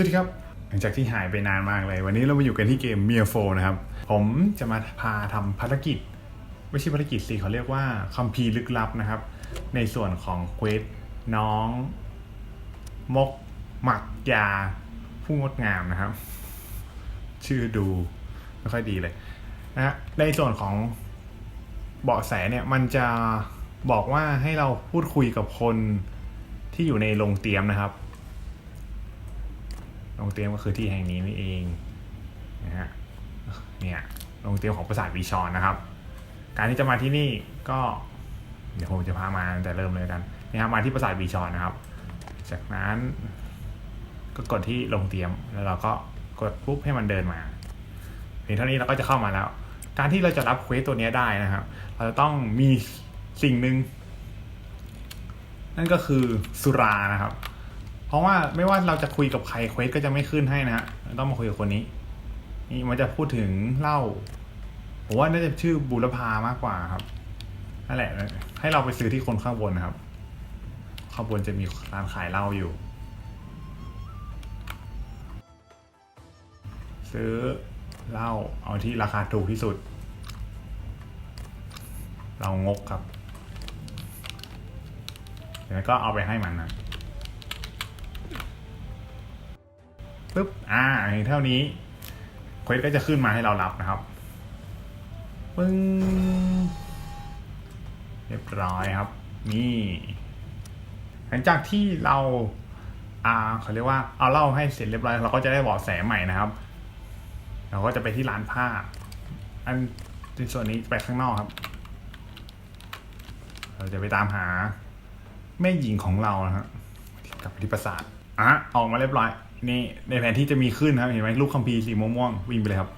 วัสดีครับ หลังจากที่หายไปนานมากเลย วันนี้เรามาอยู่กันที่เกมเมียโฟนะครับ ผมจะมาพาทำภารกิจ ไม่ใช่ภารกิจสิเขาเรียกว่าคัมภีร์ลึกลับนะครับ ในส่วนของเควสน้อง มก หมักยา ผู้งดงามนะครับ ชื่อดูไม่ค่อยดีเลยนะฮะในส่วนของเบาะแสเนี่ยมันจะบอกว่าให้เราพูดคุยกับคนที่อยู่ในโรงเตรียมนะครับ โรงเตรียมก็คือที่แห่งนี้นี่เองนะฮะเนี่ยโรงเตรียมของปราสาทวิชรนนะครับ การที่จะมาที่นี่ก็เดี๋ยวผมจะพามาแต่เริ่มเลยกันนี่ครับมาที่ปราสาทวิชรนนะครับ จากนั้นก็กดที่ลงเตรียมแล้วเราก็กดปุ๊บให้มันเดินมาเพียงเท่านี้เราก็จะเข้ามาแล้ว การที่เราจะรับเควสตัวนี้ได้นะครับ เราจะต้องมีสิ่งหนึ่งนั่นก็คือสุรานะครับ เพราะว่าไม่ว่าเราจะคุยกับใครเควสก็จะไม่ขึ้นให้นะฮะต้องมาคุยกับคนนี้ นี่มันจะพูดถึงเหล้าผมว่าน่าจะชื่อบุรพามากกว่าครับนั่นแหละ ให้เราไปซื้อที่คนข้างบนนะครับ ข้างบนจะมีร้านขายเหล้าอยู่ ซื้อเหล้าเอาที่ราคาถูกที่สุด เรางกครับแล้วก็เอาไปให้มันนะ ปึ๊บ อ่าเห็นเท่านี้เควสก็จะขึ้นมาให้เรารับนะครับ ปึ้ง เรียบร้อยครับ นี่ หลังจากที่เรา อ่าเขาเรียกว่า เอาเล้าให้เสร็จเรียบร้อย เราก็จะได้เบาะแสใหม่นะครับ เราก็จะไปที่ร้านผ้า อันในส่วนนี้ไปข้างนอกครับ เราจะไปตามหาแม่หญิงของเรานะฮะกลับไปที่ปราสาทอะออกมาเรียบร้อย นี่ในแผนที่จะมีขึ้นครับ เห็นไหมลูกคัมภีร์สีม่วงๆวิ่งไปเลยครับ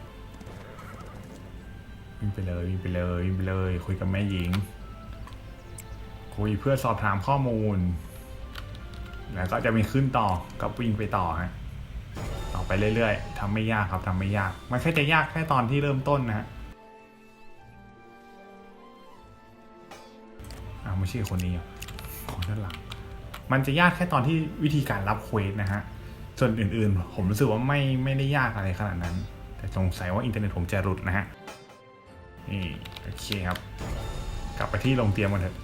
วิ่งไปเลยวิ่งไปเลยวิ่งไปเลย คุยกับแม่หญิง คุยเพื่อสอบถามข้อมูล แล้วก็จะมีขึ้นต่อก็วิ่งไปต่อฮะต่อไปเรื่อยๆทำไม่ยากครับทำไม่ยาก มันแค่จะยากแค่ตอนที่เริ่มต้นนะฮะอ้าไม่ใช่คนนี้อะคนด้านหลัง มันจะยากแค่ตอนที่วิธีการรับเควสนะฮะ ส่วนอื่นๆ ผมรู้สึกว่าไม่ไม่ได้ยากอะไรขนาดนั้น แต่สงสัยว่าอินเทอร์เน็ตผมจะหลุดนะฮะนี่โอเคครับ กลับไปที่โรงเตรียมกันเถอะ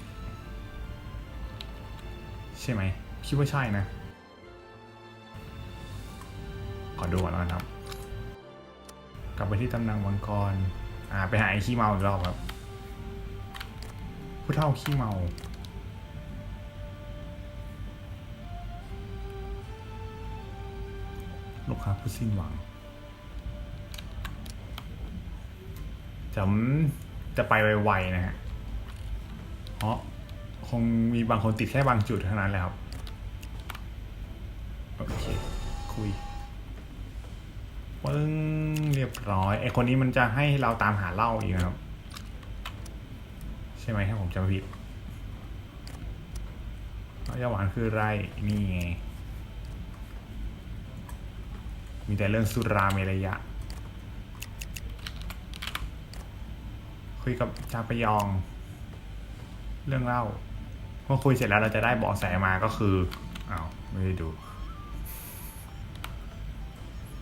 ใช่ไหมคิดว่าใช่นะ ขอดูก่อนแล้วกันครับ กลับไปที่ตำนางมังกรอ่าไปหาไอ้ขี้เมาอีกรอบครับผู้เท่าขี้เมา ลูกค้าผู้สิ้นหวังผมจะไปไวๆนะฮะ เพราะคงมีบางคนติดแค่บางจุดเท่านั้นแหละครับ โอเค คุยปึ้งเรียบร้อยไอคนนี้มันจะให้เราตามหาเล้าอีกนะครับ ใช่ไหมถ้าผมจำไม่ผิดเหล้ายาหวานคือไรนี่ไง มีแต่เรื่องสุราเมรยะ คุยกับจาปยอง เรื่องเล่าพอคุยเสร็จแล้วเราจะได้เบาะแสมาก็คืออ้าวไม่ได้ดู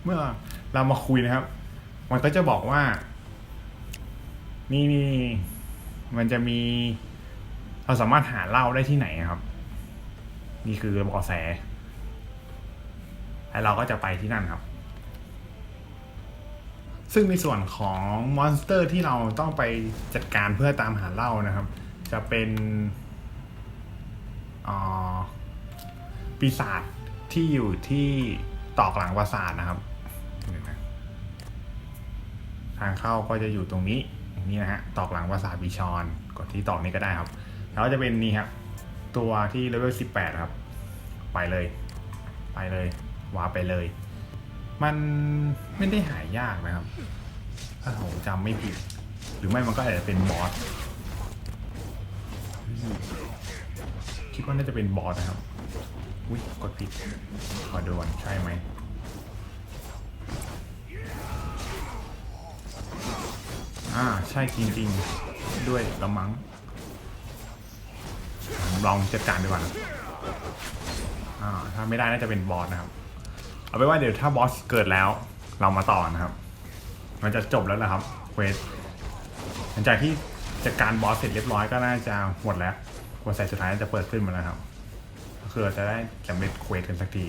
เมื่อเรามาคุยนะครับ มันก็จะบอกว่า นี่นี่มันจะมี เราสามารถหาเหล้าได้ที่ไหนครับ นี่คือเบาะแสแล้วเราก็จะไปที่นั่นครับ ซึ่งในส่วนของมอนสเตอร์ที่เราต้องไปจัดการเพื่อตามหาเหล้านะครับ จะเป็นอ่าปีศาจที่อยู่ที่ตอกหลังปราสาทนะครับ ทางเข้าก็จะอยู่ตรงนี้นี้นะฮะตอกหลังปราสาทบิชอนกดที่ตอกนี้ก็ได้ครับ แล้วจะเป็นนี่ครับตัวที่เลเวล18 ครับ ไปเลย ไปเลยวาไปเลย มันไม่ได้หายยากนะครับ ถ้าผมจำไม่ผิด หรือไม่มันก็อาจจะเป็นบอสคิดว่าน่าจะเป็นบอสนะครับ อุ้ยกดผิดขอดูก่อนใช่ไหมอ่าใช่จริงๆ ด้วยละมังลองจัดการดีกว่านะอ่าถ้าไม่ได้น่าจะเป็นบอสนะครับ เอาไปนว่าเดี๋ยวถ้าบอสเกิดแล้ว เรามาต่อนะครับ มันจะจบแล้วนะครับเควสหลังจากที่จัดการบอสเสร็จเรียบร้อยก็น่าจะหมดแล้วกดใส่สุดท้ายจะเปิดขึ้นมาแล้วครับก็คือเราจะได้สำเร็จเควสกันสักที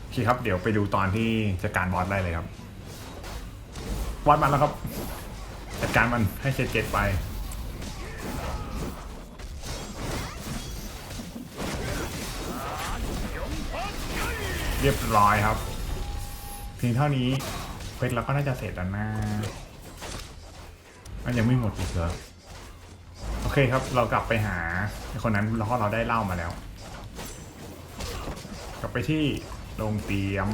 โอเคครับ เดี๋ยวไปดูตอนที่จัดการบอสได้เลยครับบอสมาแล้วครับ จัดการมันให้เสร็จเจ็ดไป เรียบร้อยครับเพียงเท่านี้เควสเราก็น่าจะเสร็จแล้วนะมันยังไม่หมดอีกเหรอโอเคครับ เรากลับไปหาคนนั้นแล้วก็เราได้เล่ามาแล้ว กลับไปที่โรงเตรียม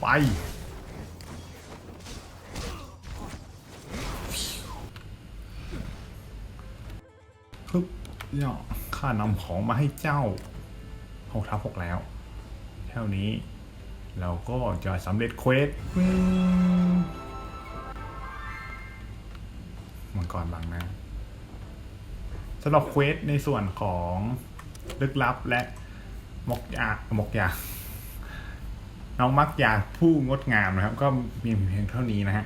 ไปปึ๊บเนี่ยข้านำของมาให้เจ้า หกทับหกแล้วเท่านี้เราก็จะสำเร็จเควสมังกรบางนะสำหรับเควสในส่วนของลึกลับและมกยามกยาน้องมักยาผู้งดงามนะครับ ก็มีเพียงเท่านี้นะฮะ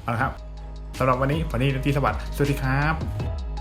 เอาละครับสำหรับวันนี้ฝันนี้ที่สวัสดิ์สวัสดีครับ